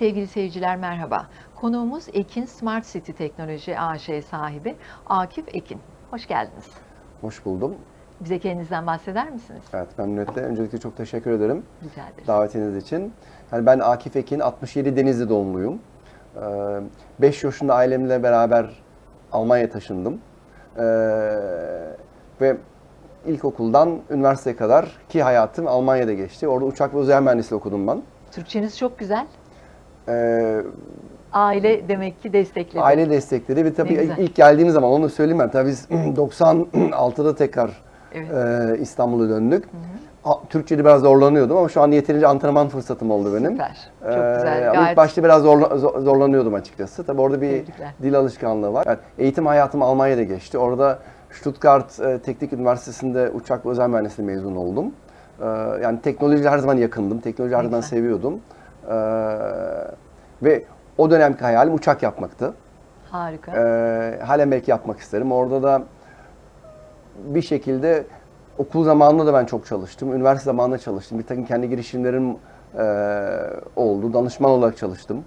Sevgili seyirciler merhaba. Konuğumuz Ekin Smart City Teknoloji AŞ sahibi Akif Ekin. Hoş geldiniz. Hoş buldum. Bize kendinizden bahseder misiniz? Evet memnuniyetle. Öncelikle çok teşekkür ederim Rica ederiz. davetiniz için. Yani ben Akif Ekin, 67 Denizli doğumluyum. 5 yaşında ailemle beraber Almanya'ya taşındım. Ee, Ve ilkokuldan üniversiteye kadar ki hayatım Almanya'da geçti. Orada uçak ve uzay mühendisliği okudum ben. Türkçeniz çok güzel. Ee, Aile demek ki destekledi. aile destekleri ve tabii Ne güzel. ilk geldiğim zaman onu söyleyeyim ben. Tabii biz 96'da tekrar Evet. e, İstanbul'a döndük. A- Türkçe'de biraz zorlanıyordum ama şu an yeterince antrenman fırsatım oldu benim. Süper. Çok Ee, güzel. ama Gayet ilk başta biraz zorla- zor- zorlanıyordum açıkçası. Tabii orada bir Tebrikler. dil alışkanlığı var. Yani eğitim hayatım Almanya'da geçti. Orada Stuttgart e, Teknik Üniversitesi'nde uçak ve özel mühendisliği mezun oldum. Ee, yani teknolojiyle her zaman yakındım. Teknoloji her zaman seviyordum. Ee, ve o dönemki hayalim uçak yapmaktı. harika. Ee, halen belki yapmak isterim. Orada da bir şekilde okul zamanında da ben çok çalıştım. Üniversite zamanında çalıştım. Bir takım kendi girişimlerim e, oldu. Danışman olarak çalıştım.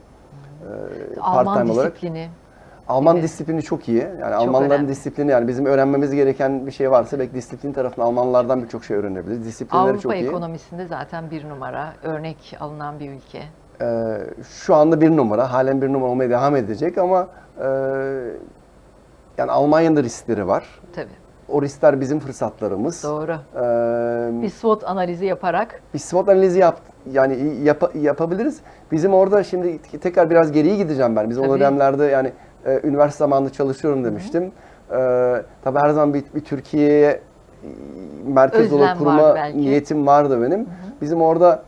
Ee, Alman part-time olarak. Alman Evet. disiplini çok iyi. Yani Almanların önemli. disiplini yani bizim öğrenmemiz gereken bir şey varsa belki disiplin tarafından Almanlardan birçok şey öğrenebiliriz. Disiplinleri Avrupa çok iyi. ekonomisinde zaten bir numara örnek alınan bir ülke. Ee, şu anda bir numara, halen bir numara olmaya devam edecek ama e, yani Almanya'nın da riskleri var. Tabii. O riskler bizim fırsatlarımız. Doğru. Ee, Bir SWOT analizi yaparak bir SWOT analizi yap yani yap- yapabiliriz. Bizim orada şimdi tekrar biraz geriye gideceğim ben. Biz o Tabii. dönemlerde yani e, üniversite zamanında çalışıyorum demiştim. Ee, tabii her zaman bir, bir Türkiye'ye e, merkez Özlem olarak kurma vardı belki. niyetim vardı benim. Bizim orada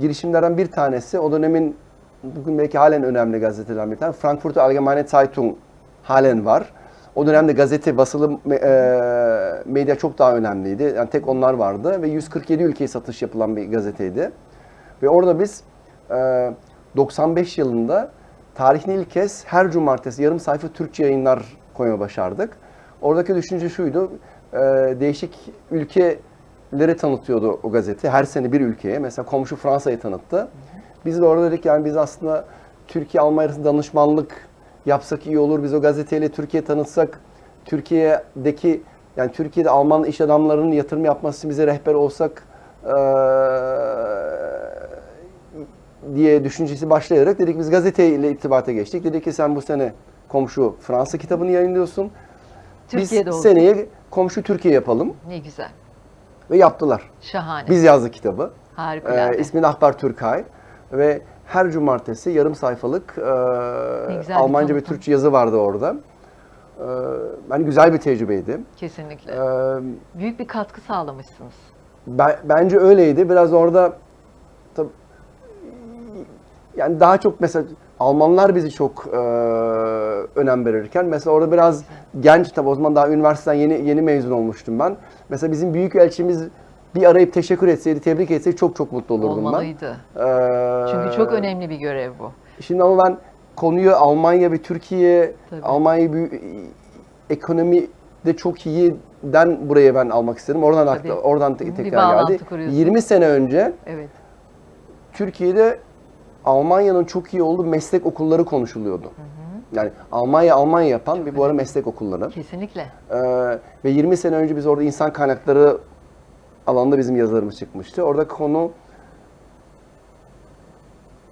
girişimlerden bir tanesi o dönemin bugün belki halen önemli gazetelerden bir tanesi. Frankfurter Allgemeine Zeitung halen var. O dönemde gazete, basılı e, medya çok daha önemliydi. Yani tek onlar vardı ve 147 ülkeye satış yapılan bir gazeteydi. Ve orada biz e, 95 yılında tarihin ilk kez her cumartesi yarım sayfa Türkçe yayınlar koymaya başardık. Oradaki düşünce şuydu, e, değişik ülkeleri tanıtıyordu o gazete. Her sene bir ülkeye. Mesela komşu Fransa'yı tanıttı. Biz de orada dedik yani biz aslında Türkiye-Almanya arasında danışmanlık yapsak iyi olur. Biz o gazeteyle Türkiye tanıtsak, Türkiye'deki yani Türkiye'de Alman iş adamlarının yatırım yapması bize rehber olsak eee, diye düşüncesi başlayarak dedik biz gazeteyle irtibata geçtik. Dedik ki sen bu sene komşu Fransa kitabını yayınlıyorsun. Türkiye'de biz seneye komşu Türkiye yapalım Ne güzel. ve yaptılar. Şahane. Biz yazdık kitabı. Harikulade. Ee, ismi Nahbar Türkay ve her cumartesi yarım sayfalık e, Almanca ve. Türkçe yazı vardı orada. Ee, yani güzel bir tecrübeydi. Kesinlikle. Ee, Büyük bir katkı sağlamışsınız. ben, bence öyleydi. Biraz orada tabii, yani daha çok mesela Almanlar bizi çok e, önem verirken mesela orada biraz genç tabii o zaman daha üniversiteden yeni yeni mezun olmuştum ben. Mesela bizim büyük elçimiz bir arayıp teşekkür etseydi, tebrik etseydi çok çok mutlu olurdum Olmalıydı. ben. Ee, Çünkü çok önemli bir görev bu. Şimdi ama ben konuyu Almanya ve Türkiye, Tabii. Almanya büyü- ekonomi de çok iyiden buraya ben almak istedim. Oradan Tabii. akla, oradan tekrar geldi. kuruyorsun. 20 sene önce Evet. Türkiye'de Almanya'nın çok iyi olduğu meslek okulları konuşuluyordu. Yani Almanya Almanya yapan bir bu ara meslek okulları. Kesinlikle. Ee, ve 20 sene önce biz orada insan kaynakları alanında bizim yazılarımız çıkmıştı. Orada konu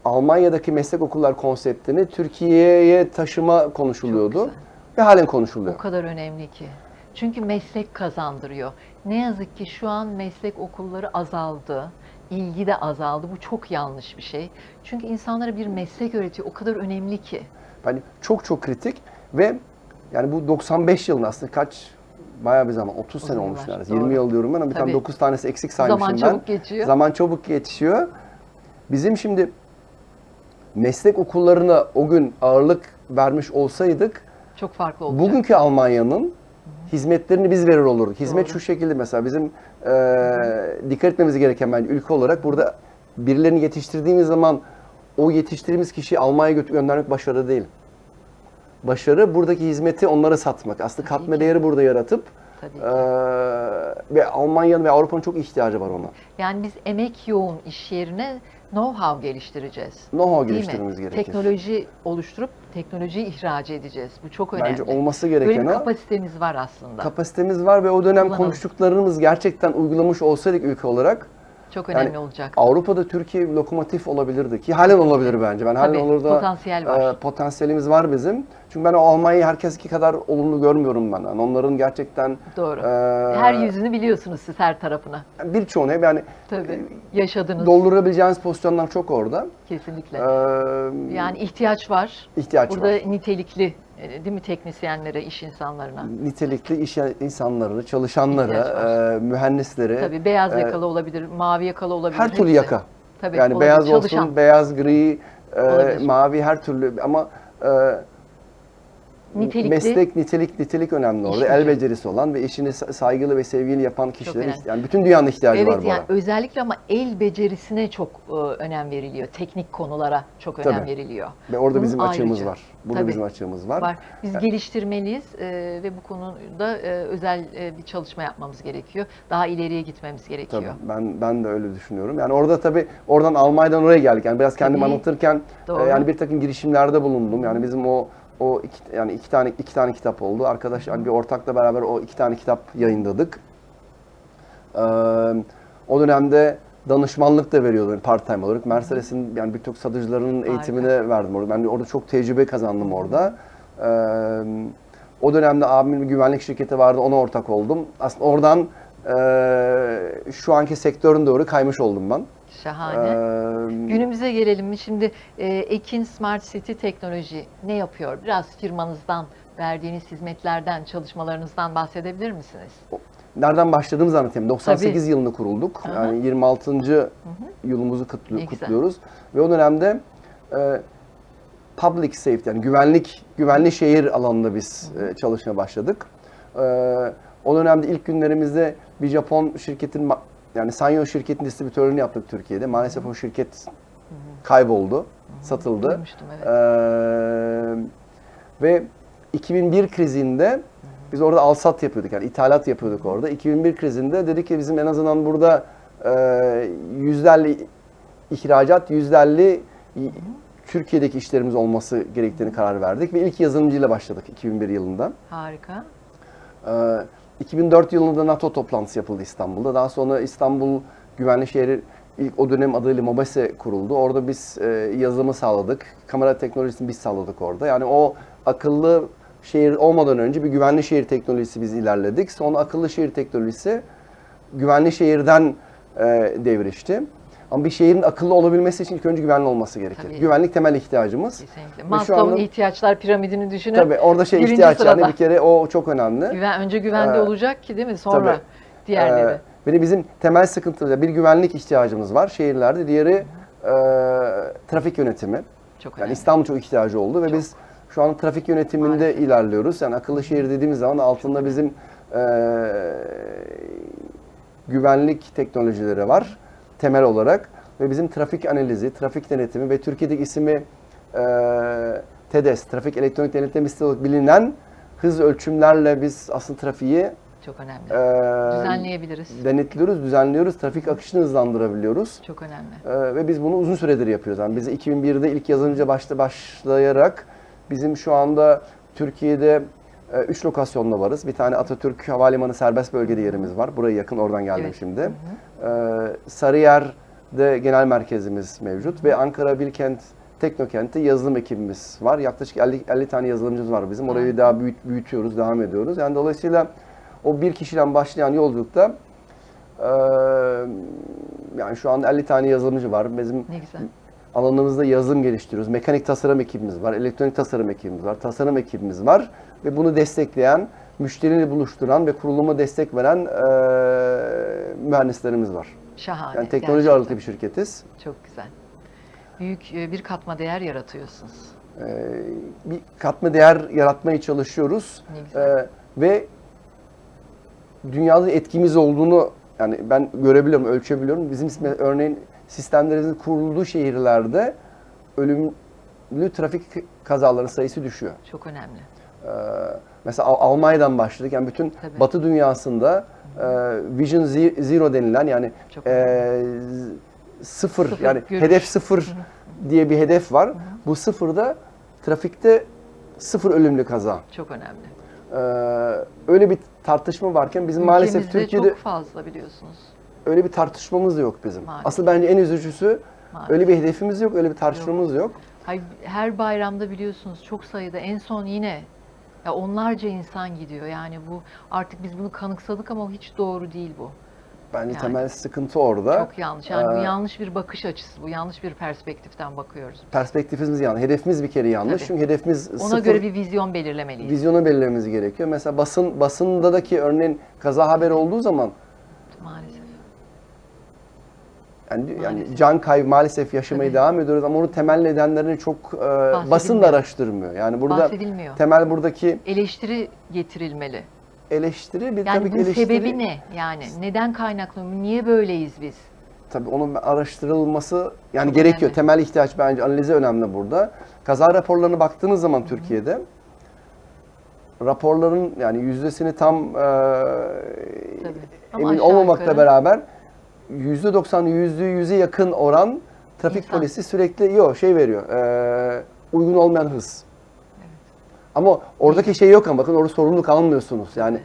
Almanya'daki meslek okullar konseptini Türkiye'ye taşıma konuşuluyordu. Çok. Ve halen konuşuluyor. O kadar önemli ki. Çünkü meslek kazandırıyor. Ne yazık ki şu an meslek okulları azaldı. İlgi de azaldı. Bu çok yanlış bir şey. Çünkü insanlara bir meslek öğretiyor. O kadar önemli ki. Yani çok çok kritik ve yani bu 95 yılın aslında kaç bayağı bir zaman 30 sene olmuş neredeyse. doğru. 20 yıl diyorum ben ama bir tane Tabii. 9 tanesi eksik saymışım Zaman ben. çabuk geçiyor. Zaman çabuk geçiyor. Bizim şimdi meslek okullarına o gün ağırlık vermiş olsaydık Çok farklı olacak. bugünkü Almanya'nın hizmetlerini biz verir olurduk. Hizmet Doğru. şu şekilde mesela bizim e, dikkat etmemiz gereken bence ülke olarak burada birilerini yetiştirdiğimiz zaman o yetiştirdiğimiz kişiyi Almanya'ya göndermek başarı değil. Başarı buradaki hizmeti onlara satmak. Aslında Tabii katma ki. değeri burada yaratıp Tabii ki. e, ve Almanya'nın ve Avrupa'nın çok ihtiyacı var ona. Yani biz emek yoğun iş yerine know-how geliştireceğiz. Know-how Değil mi? geliştirmemiz gerekir. Teknoloji oluşturup teknolojiyi ihraç edeceğiz. Bu çok önemli. Bence olması Böyle gereken bir o. kapasitemiz var aslında. Kapasitemiz var ve o dönem Kullanalım. konuştuklarımız gerçekten uygulamış olsaydık ülke olarak çok yani önemli olacak. Avrupa'da Türkiye lokomotif olabilirdi ki halen olabilir bence. Ben halen Tabii, olur da potansiyel var. e, potansiyelimiz var bizim. Çünkü ben o Almanya'yı herkeski kadar olumlu görmüyorum ben. Yani onların gerçekten Doğru. e, her yüzünü biliyorsunuz siz her tarafına. birçoğunu hep yani Tabii. Yaşadınız. doldurabileceğiniz pozisyonlar çok orada. Kesinlikle. E, yani ihtiyaç var. ihtiyaç Burada var. nitelikli e, değil mi teknisyenlere, iş insanlarına. Nitelikli iş insanları, çalışanları, İhtiyaç var. e, mühendisleri, Tabii beyaz e, yakalı olabilir, mavi yakalı olabilir. her türlü yaka. Tabii, yani olabilir. beyaz Çalışan. olsun, beyaz, gri, e, Olabilir. mavi her türlü ama e, Nitelikli. meslek, nitelik, nitelik önemli orada. İş El becerisi olan ve işini sa- saygılı ve sevgili yapan kişilerin, yani bütün dünyanın ihtiyacı var Evet bu yani ara. özellikle ama el becerisine çok e, önem veriliyor. Teknik konulara çok önem Tabii. veriliyor. Ve orada Bunun bizim açığımız ayrıca. var. Burada Tabii. bizim açığımız var. Var. Biz geliştirmeliyiz e, ve bu konuda e, özel e, bir çalışma yapmamız gerekiyor. Daha ileriye gitmemiz gerekiyor. Tabii ben ben de öyle düşünüyorum. Yani orada tabii oradan Almanya'dan oraya geldik. Yani biraz kendim Tabii. anlatırken Doğru. e, yani bir takım girişimlerde bulundum. Yani bizim o o iki, yani iki tane iki tane kitap oldu. Arkadaş hani bir ortakla beraber o iki tane kitap yayınladık. Ee, o dönemde danışmanlık da veriyordum part time olarak. Mercedes'in yani birçok satıcılarının Harika. eğitimine verdim orada. Ben orada çok tecrübe kazandım orada. Ee, o dönemde abimin bir güvenlik şirketi vardı. Ona ortak oldum. Aslında oradan e, şu anki sektörün doğru kaymış oldum ben. Şahane. Ee, Günümüze gelelim mi? Şimdi e, Ekin Smart City Teknoloji ne yapıyor? Biraz firmanızdan, verdiğiniz hizmetlerden, çalışmalarınızdan bahsedebilir misiniz? Nereden başladığımızı anlatayım. 98 yılında kurulduk. Aha. Yani 26. yılımızı kutlu- Ne güzel. kutluyoruz. Ve o dönemde e, public safety yani güvenlik güvenli şehir alanında biz e, çalışmaya başladık. E, o dönemde ilk günlerimizde bir Japon şirketin ma- yani Sanyo şirketin distribütörlüğünü yaptık Türkiye'de. Maalesef o şirket kayboldu, satıldı. Duymuştum, evet. Ee, ve 2001 krizinde biz orada alsat yapıyorduk yani ithalat yapıyorduk orada. 2001 krizinde dedik ki bizim en azından burada e, yüzlerli ihracat, yüzlerli Türkiye'deki işlerimiz olması gerektiğini karar verdik ve ilk yazılımcıyla başladık 2001 yılında. Harika. Ee, 2004 yılında NATO toplantısı yapıldı İstanbul'da. Daha sonra İstanbul Güvenli Şehri ilk o dönem adıyla MOBESE kuruldu. Orada biz e, yazılımı sağladık. Kamera teknolojisini biz sağladık orada. Yani o akıllı şehir olmadan önce bir güvenli şehir teknolojisi biz ilerledik. Sonra akıllı şehir teknolojisi güvenli şehirden e, devrişti. Ama bir şehrin akıllı olabilmesi için ilk önce güvenli olması gerekir. Tabii. Güvenlik temel ihtiyacımız. Kesinlikle. Maslow'un ihtiyaçlar piramidini düşünün. Tabii orada şey ihtiyaç yani bir kere o çok önemli. Güven, önce güvende Ee, olacak ki değil mi? Sonra tabii. diğerleri. Ee, de bizim temel sıkıntımız bir güvenlik ihtiyacımız var şehirlerde. Diğeri e, trafik yönetimi. Çok Yani. İstanbul çok ihtiyacı oldu ve Çok. biz şu an trafik yönetiminde Maalesef. ilerliyoruz. Yani akıllı şehir dediğimiz zaman altında bizim e, güvenlik teknolojileri var temel olarak ve bizim trafik analizi, trafik denetimi ve Türkiye'deki ismi e, TEDES, Trafik Elektronik Denetleme Sistemi olarak bilinen hız ölçümlerle biz aslında trafiği Çok önemli. e, Düzenleyebiliriz. denetliyoruz, düzenliyoruz, trafik akışını hızlandırabiliyoruz. Çok önemli. Ee, ve biz bunu uzun süredir yapıyoruz. Yani biz 2001'de ilk yazılımcı başta başlayarak bizim şu anda Türkiye'de 3 lokasyonda varız. Bir tane Atatürk Havalimanı serbest bölgede yerimiz var. Buraya yakın oradan geldim Evet. şimdi. Ee, Sarıyer'de genel merkezimiz mevcut ve Ankara Bilkent Teknokent'te yazılım ekibimiz var. Yaklaşık 50, 50 tane yazılımcımız var bizim. Orayı daha büyüt, büyütüyoruz, devam ediyoruz. Yani dolayısıyla o bir kişiden başlayan yolculukta yani şu anda 50 tane yazılımcı var. Bizim Ne güzel. Alanımızda yazılım geliştiriyoruz. Mekanik tasarım ekibimiz var, elektronik tasarım ekibimiz var, tasarım ekibimiz var ve bunu destekleyen, müşteriyle buluşturan ve kuruluma destek veren eee, mühendislerimiz var. Şahane. Yani teknoloji gerçekten. ağırlıklı bir şirketiz. Çok güzel. Büyük e, bir katma değer yaratıyorsunuz. Eee, bir katma değer yaratmaya çalışıyoruz. Ne güzel. Eee, ve dünyada etkimiz olduğunu yani ben görebiliyorum, ölçebiliyorum. Bizim örneğin sistemlerimizin kurulduğu şehirlerde ölümlü trafik kazaların sayısı düşüyor. Çok önemli. Ee, mesela Al- Almanya'dan başladık. Yani bütün Tabii. Batı dünyasında e, Vision Ze- Zero denilen yani Çok e, sıfır, Sıfır yani görüş. hedef sıfır diye bir hedef var. Bu sıfırda trafikte sıfır ölümlü kaza. Çok önemli. Ee, öyle bir tartışma varken bizim maalesef Ülkemizde Türkiye'de çok fazla biliyorsunuz. Öyle bir tartışmamız da yok bizim. Maalesef. Asıl bence en üzücüsü Maalesef. öyle bir hedefimiz yok, öyle bir tartışmamız yok. Hayır, her bayramda biliyorsunuz çok sayıda en son yine ya onlarca insan gidiyor. Yani bu artık biz bunu kanıksadık ama hiç doğru değil bu. Bence Yani. temel sıkıntı orada. Çok yanlış. Yani bu Ee, yanlış bir bakış açısı. Bu yanlış bir perspektiften bakıyoruz. Perspektifimiz yanlış. Hedefimiz bir kere yanlış. Tabii. Çünkü hedefimiz Ona sıfır göre bir vizyon belirlemeliyiz. vizyonu belirlememiz gerekiyor. Mesela basın basındaki örneğin kaza haberi olduğu zaman Maalesef. Yani, yani Maalesef. can kaybı maalesef yaşamaya Tabii. devam ediyoruz ama onun temel nedenlerini çok e, basın da araştırmıyor. Yani burada temel buradaki Eleştiri getirilmeli. eleştiri bir Yani tabii ki eleştiri sebebi ne? Yani neden kaynaklanıyor? Niye böyleyiz biz? tabii onun araştırılması yani Çok gerekiyor. önemli. Temel ihtiyaç bence analize önemli burada. Kaza raporlarına baktığınız zaman Türkiye'de raporların yani yüzdesini tam e, Tabii. Emin olmamakla yukarı- beraber 90 yüzde yüze yakın oran trafik İnsan. polisi sürekli yok şey veriyor. e, uygun olmayan hız. Ama oradaki şey yok ama bakın orada sorumluluk almıyorsunuz. Yani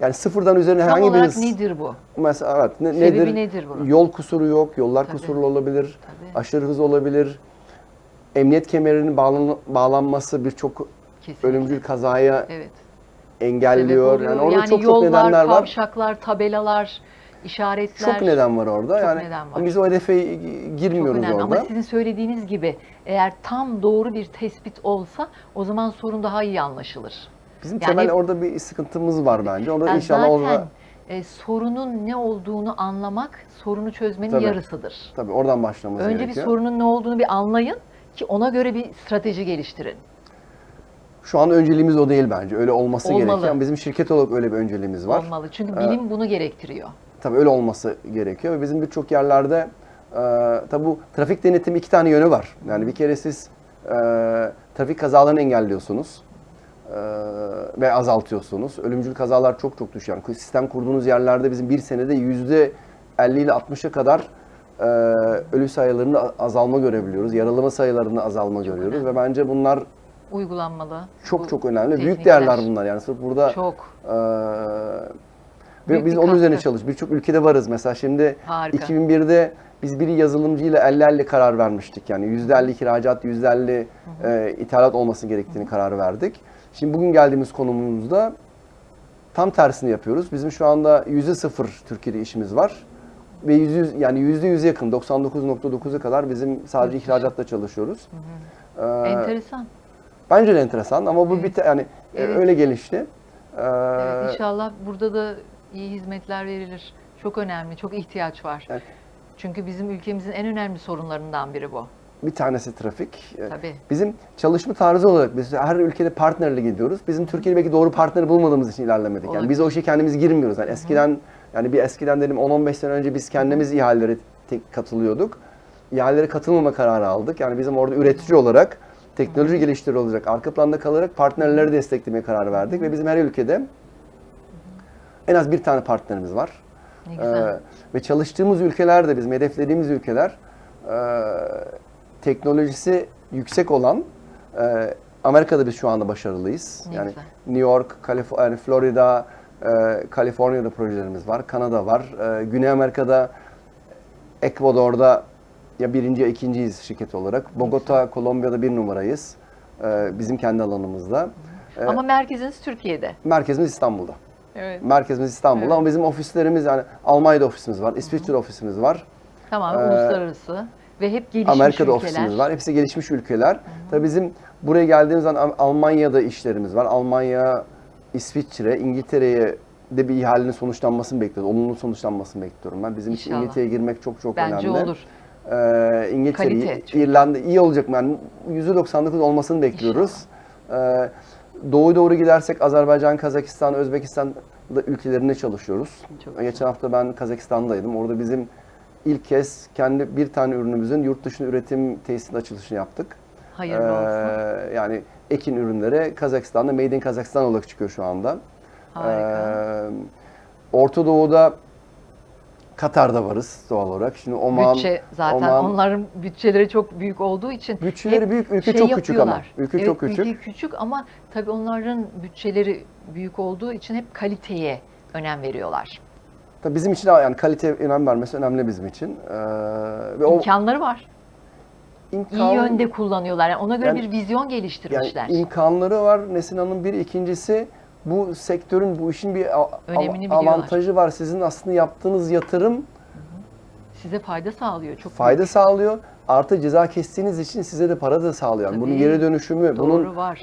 yani sıfırdan üzerine Tam herhangi bir olarak hız. nedir bu? Mesela evet ne, Sebebi nedir? nedir bunun? Yol kusuru yok, yollar Tabii. kusurlu olabilir, Tabii. aşırı hız olabilir. Emniyet kemerinin bağlan- bağlanması birçok Kesinlikle. ölümcül kazaya Evet. engelliyor. Yani orada çok çok yollar, nedenler var. kavşaklar, tabelalar, işaretler. Çok neden var orada. Çok yani neden var. biz o hedefe girmiyoruz orada. Ama sizin söylediğiniz gibi eğer tam doğru bir tespit olsa o zaman sorun daha iyi anlaşılır. Bizim yani- temel orada bir sıkıntımız var bence. Orada Yani inşallah zaten orada e, sorunun ne olduğunu anlamak sorunu çözmenin Tabii. yarısıdır. tabii oradan başlamamız Önce gerekiyor. bir sorunun ne olduğunu bir anlayın ki ona göre bir strateji geliştirin. Şu an önceliğimiz o değil bence. Öyle olması Olmalı. gerekiyor. Ama bizim şirket olarak öyle bir önceliğimiz var. Olmalı. Çünkü Ee, bilim bunu gerektiriyor. Tabii öyle olması gerekiyor ve bizim birçok yerlerde e, tabii bu trafik denetimi iki tane yönü var. Yani bir kere siz e, trafik kazalarını engelliyorsunuz e, ve azaltıyorsunuz. Ölümcül kazalar çok çok düşüyor. Yani sistem kurduğunuz yerlerde bizim bir senede yüzde 50 ile 60'a kadar e, ölü sayılarında azalma görebiliyoruz. Yaralama sayılarında azalma görüyoruz önemli. ve bence bunlar Uygulanmalı. çok Bu çok önemli. Büyük teknikler. değerler bunlar yani sırf burada Çok. ve Büyük biz bir onun üzerine çalış. Birçok ülkede varız. Mesela şimdi Harika. 2001'de biz bir yazılımcıyla 50-50 karar vermiştik. Yani %50 ihracat, %50 e, ithalat olması gerektiğini karar verdik. Şimdi bugün geldiğimiz konumumuzda tam tersini yapıyoruz. Bizim şu anda %0 Türkiye'de işimiz var. Ve yüz, yani %100'e yakın 99.9'a kadar bizim sadece ihracatla çalışıyoruz. Ee, Enteresan. bence de enteresan ama bu bir te- yani e, Evet. öyle gelişti. Ee, Evet, inşallah burada da iyi hizmetler verilir. Çok önemli, çok ihtiyaç var. Evet. Çünkü bizim ülkemizin en önemli sorunlarından biri bu. Bir tanesi trafik. Ee, Tabii. Bizim çalışma tarzı olarak biz her ülkede partnerle gidiyoruz. Bizim Türkiye'de belki doğru partneri bulmadığımız için ilerlemedik. Yani biz o işe kendimiz girmiyoruz. Yani eskiden yani bir eskiden dedim 10-15 sene önce biz kendimiz ihalelere tek katılıyorduk. İhalelere katılmama kararı aldık. Yani bizim orada üretici olarak, teknoloji geliştirici olacak, arka planda kalarak partnerleri desteklemeye karar verdik ve bizim her ülkede en az bir tane partnerimiz var. Ne güzel. Ee, ve çalıştığımız ülkeler de bizim hedeflediğimiz ülkeler e, teknolojisi yüksek olan e, Amerika'da biz şu anda başarılıyız. Ne yani güzel. New York, Kalif- yani Florida, e, Kaliforniya'da projelerimiz var. Kanada var. E, Güney Amerika'da Ekvador'da ya birinci ya ikinciyiz şirket olarak. Bogota, Kolombiya'da bir numarayız. E, bizim kendi alanımızda. Ama merkeziniz Türkiye'de. merkezimiz İstanbul'da. Evet. Merkezimiz İstanbul'da Evet. ama bizim ofislerimiz yani Almanya'da ofisimiz var, İsviçre'de ofisimiz var, Tamam, Ee, uluslararası ve hep gelişmiş Amerika'da ülkeler. ofisimiz var. Hepsi gelişmiş ülkeler. Tabii bizim buraya geldiğimiz zaman Al- Almanya'da işlerimiz var. Almanya, İsviçre, İngiltere'ye de bir ihalenin sonuçlanmasını bekliyoruz. Olumlu sonuçlanmasını bekliyorum ben. Bizim için İnşallah. İngiltere'ye girmek çok çok Bence önemli. olur. Ee, İngiltere, Kalite. İrlanda iyi olacak? Yani %99 olmasını bekliyoruz. Ee, doğu doğru gidersek Azerbaycan, Kazakistan, Özbekistan ülkelerinde çalışıyoruz. Çok güzel. Geçen hafta ben Kazakistan'daydım. Orada bizim ilk kez kendi bir tane ürünümüzün yurt dışında üretim tesisinin açılışını yaptık. Hayırlı Ee, olsun. Yani ekin ürünleri Kazakistan'da Made in Kazakistan olarak çıkıyor şu anda. Harika. Ee, Orta Doğu'da Katar'da varız doğal olarak. Şimdi Oman, Bütçe zaten Oman- onların bütçeleri çok büyük olduğu için Bütçeleri büyük, ülke şey çok küçük ama. Ülke Evet, çok küçük. Ülke küçük ama tabii onların bütçeleri büyük olduğu için hep kaliteye önem veriyorlar. Tabii bizim için yani kalite önem vermesi önemli bizim için. Ee, ve o İmkanları var. imkan, İyi yönde kullanıyorlar. Yani ona göre Yani- bir vizyon yani geliştirmişler. imkanları var Nesin Hanım bir. ikincisi bu sektörün, bu işin bir Önemini biliyorlar. avantajı var. Sizin aslında yaptığınız yatırım Size fayda sağlıyor. Çok fayda büyük. sağlıyor. Artı ceza kestiğiniz için size de para da sağlıyor. Yani bunun Tabii. geri dönüşümü, Doğru bunun var.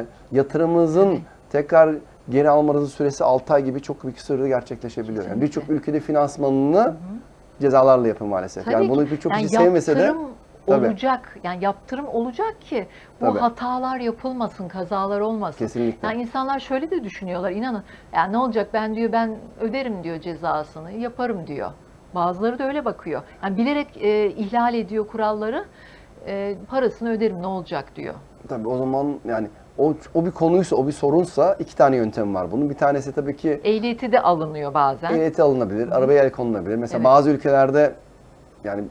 e, yatırımınızın Tabii. tekrar geri almanızın süresi 6 ay gibi çok büyük sürede gerçekleşebiliyor. Yani birçok ülkede finansmanını cezalarla yapın maalesef. Tabii yani bunu birçok Yani kişi sevmese de Tabii. olacak. Yani yaptırım olacak ki bu Tabii. hatalar yapılmasın, kazalar olmasın. Kesinlikle. Yani insanlar şöyle de düşünüyorlar. inanın. Yani ne olacak ben diyor ben öderim diyor cezasını, yaparım diyor. Bazıları da öyle bakıyor. Yani bilerek e, ihlal ediyor kuralları. e, parasını öderim ne olacak diyor. tabii o zaman yani o, o bir konuysa, o bir sorunsa iki tane yöntem var bunun. Bir tanesi tabii ki Ehliyeti de alınıyor bazen. ehliyeti alınabilir, arabaya el konulabilir. Mesela Evet. bazı ülkelerde yani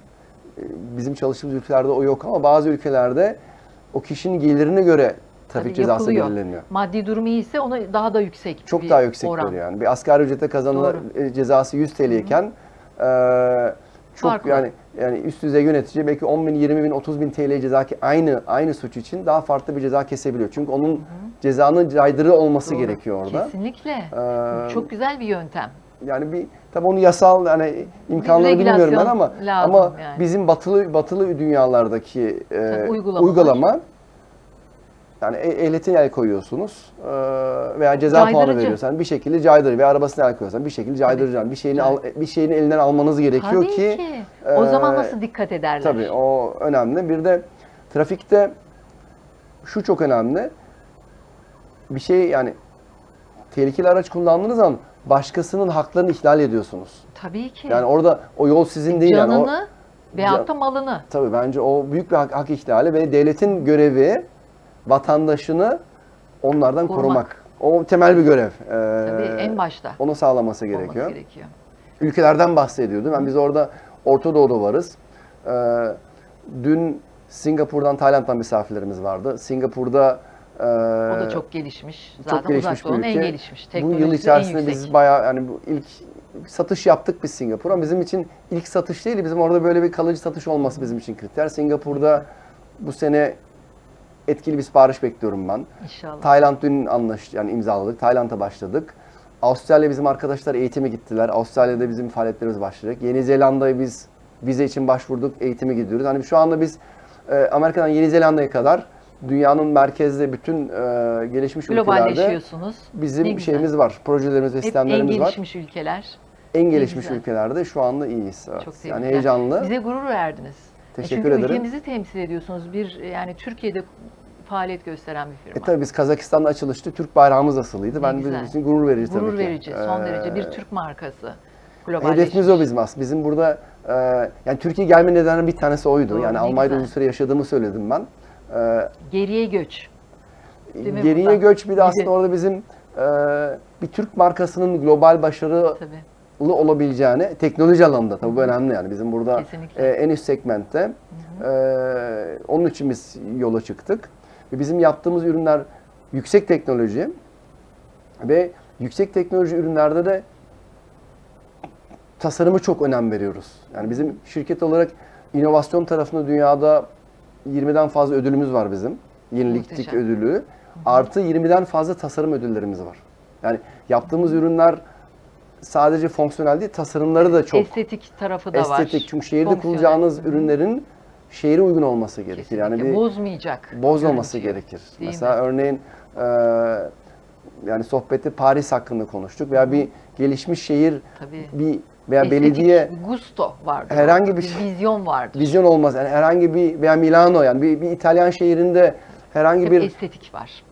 bizim çalıştığımız ülkelerde o yok ama bazı ülkelerde o kişinin gelirine göre trafik Tabii cezası yapılıyor. belirleniyor. Maddi durumu iyiyse ona daha da yüksek Çok bir daha yüksek oran. yani. Bir asgari ücrete kazanılan e, cezası 100 TL iken e, çok Farklı. yani yani üst düzey yönetici belki 10 bin, 20 bin, 30 bin TL ceza ki aynı aynı suç için daha farklı bir ceza kesebiliyor. Çünkü onun cezanın caydırı olması Doğru. gerekiyor orada. Kesinlikle. Ee, Çok güzel bir yöntem. Yani bir tabii onu yasal yani imkanları bilmiyorum ben ama ama yani. bizim batılı batılı dünyalardaki e, Tabii uygulamalar. uygulama yani e- ehliyete el koyuyorsunuz e, veya ceza puanı Caydırıcı. veriyorsan bir şekilde caydırır veya arabasına el koyuyorsan bir şekilde caydıracaksın. Bir şeyini al, bir şeyini elinden almanız gerekiyor Tabii ki, ki. O zaman e, nasıl dikkat ederler? Tabii o önemli. Bir de trafikte şu çok önemli. Bir şey yani tehlikeli araç kullandığınız zaman başkasının haklarını ihlal ediyorsunuz. Tabii ki. Yani orada o yol sizin değil yani. O, Canını veyahut da malını. tabii bence o büyük bir hak, hak ihlali ve devletin görevi vatandaşını onlardan Korumak. korumak. O temel bir görev. Ee, Tabii en başta Onu sağlaması olması gerekiyor. gerekiyor. Ülkelerden bahsediyordum. Yani biz orada Orta Doğu'da varız. Ee, dün Singapur'dan, Tayland'dan misafirlerimiz vardı. Singapur'da e, O da çok gelişmiş. Zaten çok gelişmiş uzak bir doğunun ülke. en gelişmiş. Bu yıl içerisinde biz bayağı yani bu ilk satış yaptık biz Singapur'a. Bizim için ilk satış değil, bizim orada böyle bir kalıcı satış olması bizim için kriter. Singapur'da bu sene etkili bir sipariş bekliyorum ben. İnşallah. Tayland dün anlaş yani imzaladık. Tayland'a başladık. Avustralya bizim arkadaşlar eğitime gittiler. Avustralya'da bizim faaliyetlerimiz başlayacak. Yeni Zelanda'ya biz vize için başvurduk. Eğitime gidiyoruz. Hani şu anda biz e, Amerika'dan Yeni Zelanda'ya kadar dünyanın merkezde bütün e, gelişmiş ülkelerde bizim şeyimiz var. Projelerimiz ve en sistemlerimiz var. gelişmiş ülkeler. En gelişmiş güzel. ülkelerde şu anda iyiyiz. Evet. Çok yani heyecanlı. Bize gurur verdiniz. E Teşekkür Çünkü ederim. ülkemizi temsil ediyorsunuz. Bir yani Türkiye'de faaliyet gösteren bir E firma. tabii biz Kazakistan'da açılışta Türk bayrağımız asılıydı. Ne Ben güzel. bizim için gurur verici tabii Gurur ki. verici, son Ee, derece bir Türk markası. Hedefimiz o bizim aslında. Bizim burada e, yani Türkiye gelme nedenleri bir tanesi oydu. Doğru, yani Almanya'da uzun süre yaşadığımı söyledim ben. Geriye göç. Değil mi geriye burada? göç bir de aslında orada bizim e, bir Türk markasının global başarılı Tabii. olabileceğini teknoloji alanında tabii bu önemli yani bizim burada Kesinlikle. e, en üst segmentte e, onun için biz yola çıktık. Ve bizim yaptığımız ürünler yüksek teknoloji ve yüksek teknoloji ürünlerde de tasarımı çok önem veriyoruz. Yani bizim şirket olarak inovasyon tarafında dünyada 20'den fazla ödülümüz var bizim. Yenilikçilik Muhteşem. ödülü. Artı 20'den fazla tasarım ödüllerimiz var. Yani yaptığımız ürünler sadece fonksiyonel değil, tasarımları da çok Estetik tarafı da var. estetik. Çünkü şehirde Fonksiyonel. kullanacağınız ürünlerin şehre uygun olması gerekir. Yani Kesinlikle. bir bozmayacak. bozmaması görüntüyü. gerekir. Değil Mesela örneğin e, yani sohbette Paris hakkında konuştuk veya bir gelişmiş şehir Tabii. bir veya Estetik belediye gusto vardır. Herhangi bir şey- vizyon vardır. vizyon olmaz. Yani herhangi bir veya Milano yani bir, bir İtalyan şehrinde herhangi Hep bir estetik var.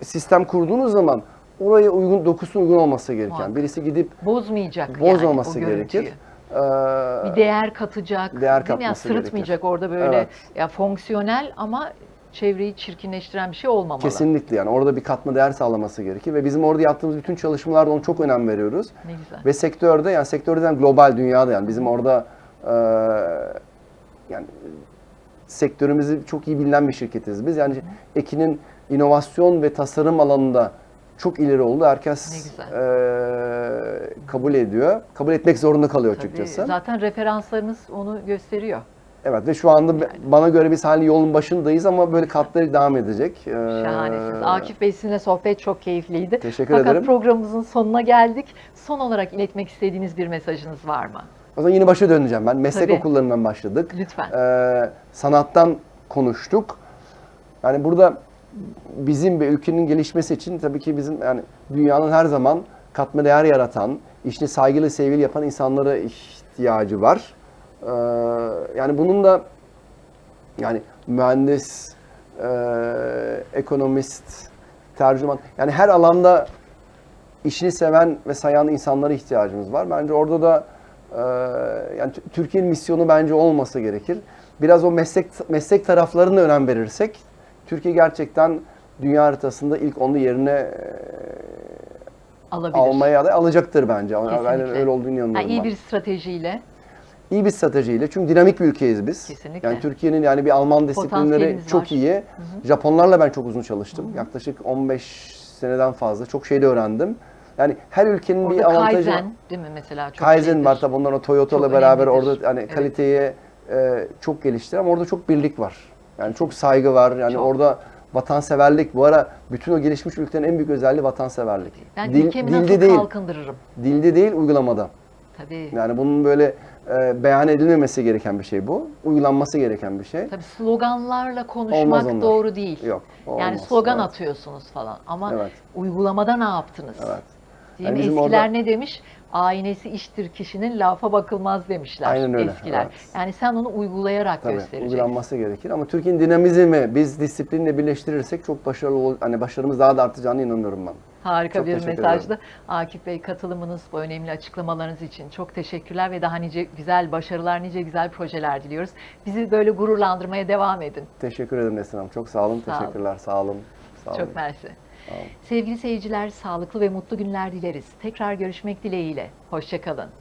sistem kurduğunuz zaman oraya uygun dokusun uygun olması gereken. Muhakkak. Birisi gidip Bozmayacak bozmaması yani gerekir. Ee, Bir değer katacak. Değer değil mi? Yani katması gerekir. sırıtmayacak orada böyle Evet. ya fonksiyonel ama çevreyi çirkinleştiren bir şey olmamalı. Kesinlikle yani orada bir katma değer sağlaması gerekir ve bizim orada yaptığımız bütün çalışmalarda ona çok önem veriyoruz. Ne güzel. Ve sektörde yani sektörden global dünyada yani bizim orada e, yani sektörümüzü çok iyi bilinen bir şirketiz biz. Yani Ekin'in inovasyon ve tasarım alanında çok ileri oldu. Herkes e, kabul ediyor. Kabul etmek zorunda kalıyor Tabii, açıkçası. zaten referanslarınız onu gösteriyor. Evet ve şu anda be- bana göre biz hala yolun başındayız ama böyle katlayarak devam edecek. E, Şahanesiniz. Akif Bey sizinle sohbet çok keyifliydi. Teşekkür Fakat ederim. programımızın sonuna geldik. Son olarak iletmek istediğiniz bir mesajınız var mı? O zaman yine başa döneceğim ben. Meslek Tabii. okullarından başladık. Lütfen. Ee, sanattan konuştuk. Yani burada bizim bir ülkenin gelişmesi için tabii ki bizim yani dünyanın her zaman katma değer yaratan, işini saygılı, sevgili yapan insanlara ihtiyacı var. Ee, yani bunun da yani mühendis, e, ekonomist, tercüman yani her alanda işini seven ve sayan insanlara ihtiyacımız var. Bence orada da e, yani Tü- Türkiye'nin misyonu bence olması gerekir. Biraz o meslek meslek taraflarına önem verirsek Türkiye gerçekten dünya haritasında ilk onda yerine e, Alabilir. almaya da alacaktır bence. Ben Kesinlikle. öyle olduğunu inanıyorum. Yani iyi ben. bir stratejiyle İyi bir stratejiyle çünkü dinamik bir ülkeyiz biz. Kesinlikle. Yani Türkiye'nin yani bir Alman disiplinleri çok var. iyi. Japonlarla ben çok uzun çalıştım. Yaklaşık 15 seneden fazla. Çok şey de öğrendim. Yani her ülkenin bir orada avantajı Kaizen değil mi mesela? Çok Kaizen şeydir. var tabii onların o Toyota'la beraber önemlidir. orada hani Evet. kaliteyi e, çok geliştir ama orada çok birlik var. Yani çok saygı var. Yani Çok. orada vatanseverlik bu ara bütün o gelişmiş ülkelerin en büyük özelliği vatanseverlik. Ben Dil- ülkemi dilde nasıl değil. kalkındırırım? Dilde değil uygulamada. Tabii. Yani bunun böyle e, beyan edilmemesi gereken bir şey bu. Uygulanması gereken bir şey. Tabii sloganlarla konuşmak Olmaz onlar. doğru değil. Yok. o Yani olmaz. slogan Evet. atıyorsunuz falan ama Evet. uygulamada ne yaptınız? Evet. Değil Yani mi? Eskiler orada- ne demiş? Aynesi iştir kişinin lafa bakılmaz demişler Aynen öyle, eskiler. evet. Yani sen onu uygulayarak Tabii göstereceksin. uygulanması gerekir ama Türkiye'nin dinamizmi biz disiplinle birleştirirsek çok başarılı ol, hani başarımız daha da artacağına inanıyorum ben. Harika Çok bir mesajdı. Akif Bey katılımınız, bu önemli açıklamalarınız için çok teşekkürler ve daha nice güzel başarılar, nice güzel projeler diliyoruz. Bizi böyle gururlandırmaya devam edin. Teşekkür ederim Nesrin Hanım. Çok sağ olun. Sağ olun. Teşekkürler. Sağ olun. Sağ olun. Çok mersi. Olun. Sevgili seyirciler, sağlıklı ve mutlu günler dileriz. Tekrar görüşmek dileğiyle. Hoşçakalın.